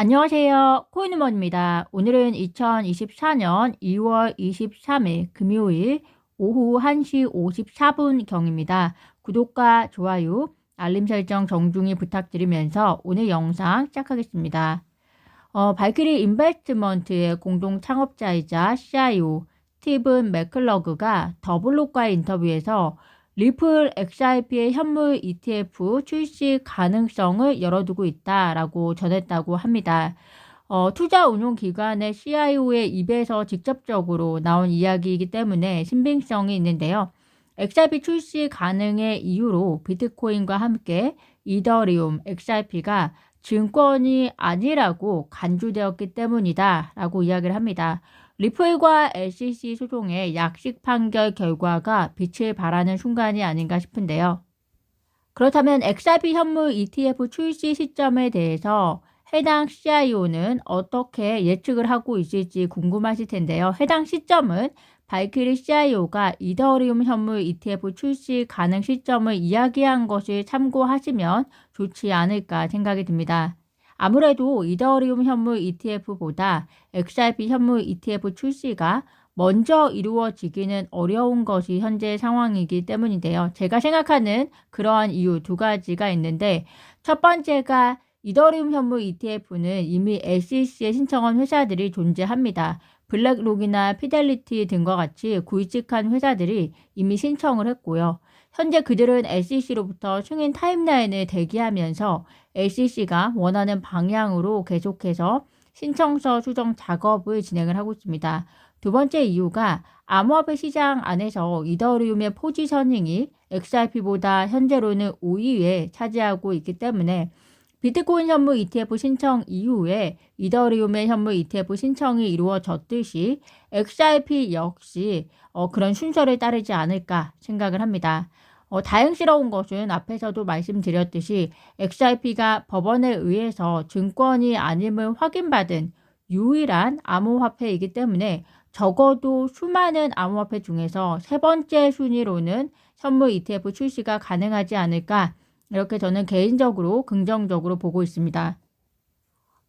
안녕하세요. 코인우먼입니다. 오늘은 2024년 2월 23일 금요일 오후 1시 54분 경입니다. 구독과 좋아요, 알림 설정 정중히 부탁드리면서 오늘 영상 시작하겠습니다. 어, 발키리 인베스트먼트의 공동 창업자이자 CIO 스티븐 맥클러그가 더블록과의 인터뷰에서 리플 XRP의 현물 ETF 출시 가능성을 열어두고 있다라고 전했다고 합니다. 어, 투자 운용 기관의 CIO의 입에서 직접적으로 나온 이야기이기 때문에 신빙성이 있는데요. XRP 출시 가능의 이유로 비트코인과 함께 이더리움 XRP가 증권이 아니라고 간주되었기 때문이다 라고 이야기를 합니다. 리플과 SEC 소송의 약식 판결 결과가 빛을 발하는 순간이 아닌가 싶은데요. 그렇다면 XRP 현물 ETF 출시 시점에 대해서 해당 CIO는 어떻게 예측을 하고 있을지 궁금하실 텐데요. 해당 시점은 발키리 CIO가 이더리움 현물 ETF 출시 가능 시점을 이야기한 것을 참고하시면 좋지 않을까 생각이 듭니다. 아무래도 이더리움 현물 ETF보다 XRP 현물 ETF 출시가 먼저 이루어지기는 어려운 것이 현재 상황이기 때문인데요. 제가 생각하는 그러한 이유 두 가지가 있는데 첫 번째가 이더리움 현물 ETF는 이미 SEC에 신청한 회사들이 존재합니다. 블랙록이나 피델리티 등과 같이 굵직한 회사들이 이미 신청을 했고요. 현재 그들은 SEC로부터 승인 타임라인을 대기하면서 SEC가 원하는 방향으로 계속해서 신청서 수정 작업을 진행을 하고 있습니다. 두 번째 이유가 암호화폐 시장 안에서 이더리움의 포지셔닝이 XRP보다 현재로는 5위에 차지하고 있기 때문에 비트코인 현물 ETF 신청 이후에 이더리움의 현물 ETF 신청이 이루어졌듯이 XRP 역시 어, 그런 순서를 따르지 않을까 생각을 합니다. 어, 다행스러운 것은 앞에서도 말씀드렸듯이 XRP가 법원에 의해서 증권이 아님을 확인받은 유일한 암호화폐이기 때문에 적어도 수많은 암호화폐 중에서 세 번째 순위로는 현물 ETF 출시가 가능하지 않을까 이렇게 저는 개인적으로 긍정적으로 보고 있습니다.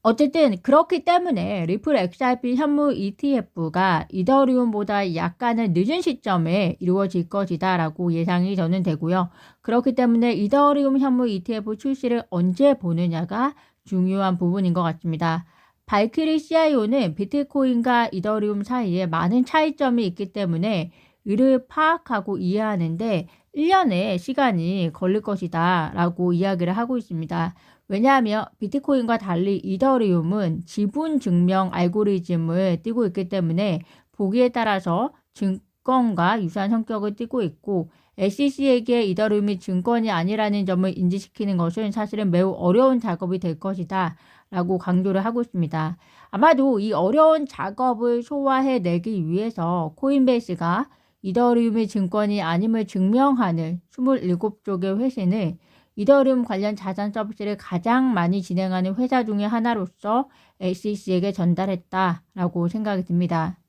어쨌든 그렇기 때문에 리플 XRP 현물 ETF가 이더리움보다 약간은 늦은 시점에 이루어질 것이다라고 예상이 저는 되고요. 그렇기 때문에 이더리움 현물 ETF 출시를 언제 보느냐가 중요한 부분인 것 같습니다. 발키리 CIO는 비트코인과 이더리움 사이에 많은 차이점이 있기 때문에 이를 파악하고 이해하는데 1년의 시간이 걸릴 것이다 라고 이야기를 하고 있습니다. 왜냐하면 비트코인과 달리 이더리움은 지분 증명 알고리즘을 띄고 있기 때문에 보기에 따라서 증권과 유사한 성격을 띠고 있고 SEC에게 이더리움이 증권이 아니라는 점을 인지시키는 것은 사실은 매우 어려운 작업이 될 것이다 라고 강조를 하고 있습니다. 아마도 이 어려운 작업을 소화해내기 위해서 코인베이스가 이더리움의 증권이 아님을 증명하는 27쪽의 회신을 이더리움 관련 자산 서비스를 가장 많이 진행하는 회사 중의 하나로서 SEC에게 전달했다라고 생각이 듭니다.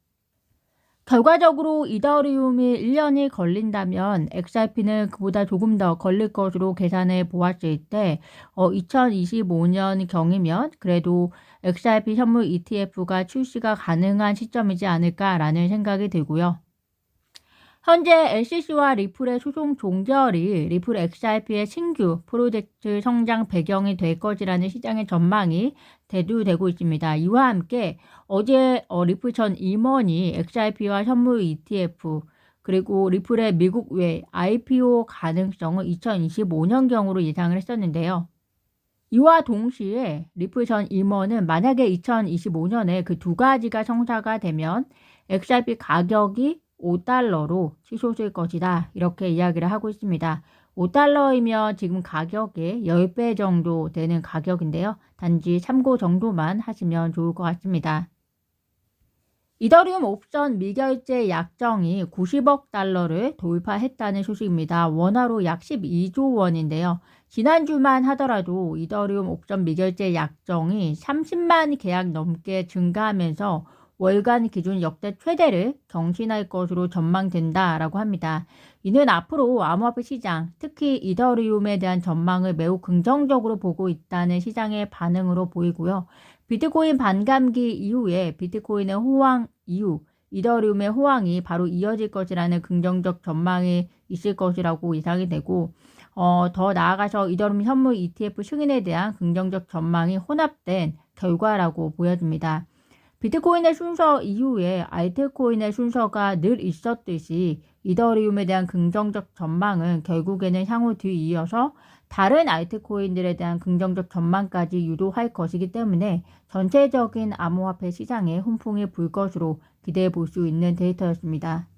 결과적으로 이더리움이 1년이 걸린다면 XRP는 그보다 조금 더 걸릴 것으로 계산해 보았을 때 어, 2025년 경이면 그래도 XRP 현물 ETF가 출시가 가능한 시점이지 않을까라는 생각이 들고요. 현재 LCC와 리플의 소송 종결이 리플 XRP의 신규 프로젝트 성장 배경이 될 것이라는 시장의 전망이 대두되고 있습니다. 이와 함께 어제 어, 리플 전 임원이 XRP와 현물 ETF 그리고 리플의 미국 외 IPO 가능성을 2025년경으로 예상을 했었는데요. 이와 동시에 리플 전 임원은 만약에 2025년에 그 두 가지가 성사가 되면 XRP 가격이 5달러로 치솟을 것이다. 이렇게 이야기를 하고 있습니다. 5달러이면 지금 가격의 10배 정도 되는 가격인데요. 단지 참고 정도만 하시면 좋을 것 같습니다. 이더리움 옵션 미결제 약정이 90억 달러를 돌파했다는 소식입니다. 원화로 약 12조 원인데요. 지난주만 하더라도 이더리움 옵션 미결제 약정이 30만 계약 넘게 증가하면서 월간 기준 역대 최대를 경신할 것으로 전망된다라고 합니다. 이는 앞으로 암호화폐 시장, 특히 이더리움에 대한 전망을 매우 긍정적으로 보고 있다는 시장의 반응으로 보이고요. 비트코인 반감기 이후에 비트코인의 호황 이후 이더리움의 호황이 바로 이어질 것이라는 긍정적 전망이 있을 것이라고 예상이 되고 어, 더 나아가서 이더리움 현물 ETF 승인에 대한 긍정적 전망이 혼합된 결과라고 보여집니다. 비트코인의 순서 이후에 알트코인의 순서가 늘 있었듯이 이더리움에 대한 긍정적 전망은 결국에는 향후 뒤이어서 다른 알트코인들에 대한 긍정적 전망까지 유도할 것이기 때문에 전체적인 암호화폐 시장에 훈풍이 불 것으로 기대해 볼 수 있는 데이터였습니다.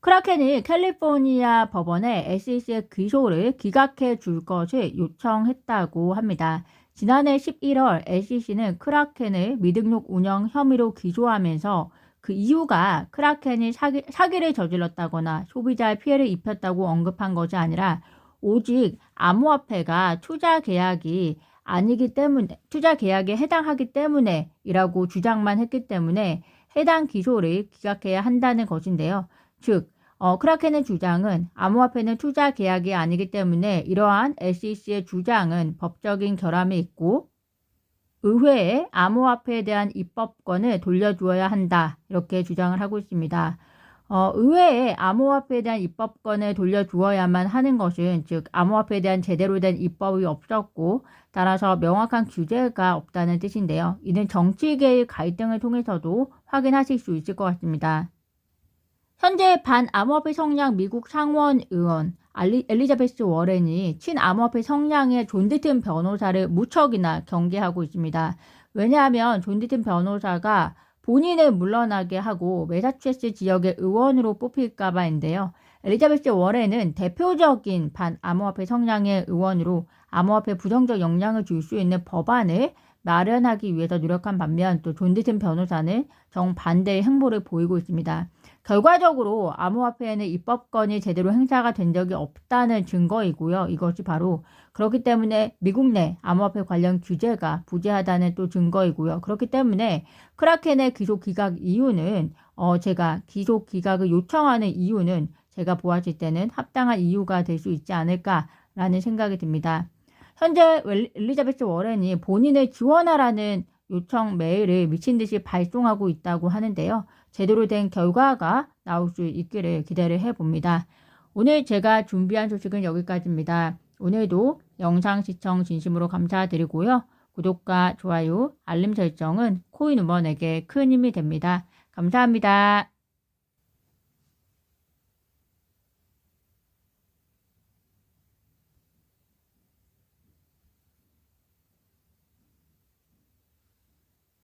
크라켄이 캘리포니아 법원에 SEC의 기소를 기각해 줄 것을 요청했다고 합니다. 지난해 11월 SEC는 크라켄을 미등록 운영 혐의로 기소하면서 그 이유가 크라켄이 사기, 사기를 저질렀다거나 소비자의 피해를 입혔다고 언급한 것이 아니라 오직 암호화폐가 투자 계약이 아니기 때문에 투자 계약에 해당하기 때문에이라고 주장만 했기 때문에 해당 기소를 기각해야 한다는 것인데요. 즉 어, 크라켄의 주장은 암호화폐는 투자 계약이 아니기 때문에 이러한 SEC의 주장은 법적인 결함이 있고 의회에 암호화폐에 대한 입법권을 돌려주어야 한다. 이렇게 주장을 하고 있습니다. 어, 의회에 암호화폐에 대한 입법권을 돌려주어야만 하는 것은 즉 암호화폐에 대한 제대로 된 입법이 없었고 따라서 명확한 규제가 없다는 뜻인데요. 이는 정치계의 갈등을 통해서도 확인하실 수 있을 것 같습니다. 현재 반암호화폐 성향 미국 상원 의원 엘리자베스 워렌이 친암호화폐 성향의 존 디튼 변호사를 무척이나 경계하고 있습니다. 왜냐하면 존 디튼 변호사가 본인을 물러나게 하고 메사추세츠 지역의 의원으로 뽑힐까 봐인데요. 엘리자베스 워렌은 대표적인 반암호화폐 성향의 의원으로 암호화폐 부정적 영향을 줄 수 있는 법안을 마련하기 위해서 노력한 반면 또 존 디튼 변호사는 정반대의 행보를 보이고 있습니다. 결과적으로 암호화폐에는 입법권이 제대로 행사가 된 적이 없다는 증거이고요. 이것이 바로 그렇기 때문에 미국 내 암호화폐 관련 규제가 부재하다는 또 증거이고요. 그렇기 때문에 크라켄의 기소 기각 이유는 어 제가 기소 기각을 요청하는 이유는 제가 보았을 때는 합당한 이유가 될 수 있지 않을까라는 생각이 듭니다. 현재 엘리자베스 워렌이 본인을 지원하라는 요청 메일을 미친 듯이 발송하고 있다고 하는데요. 제대로 된 결과가 나올 수 있기를 기대를 해봅니다. 오늘 제가 준비한 소식은 여기까지입니다. 오늘도 영상 시청 진심으로 감사드리고요. 구독과 좋아요, 알림 설정은 코인 우먼에게 큰 힘이 됩니다. 감사합니다.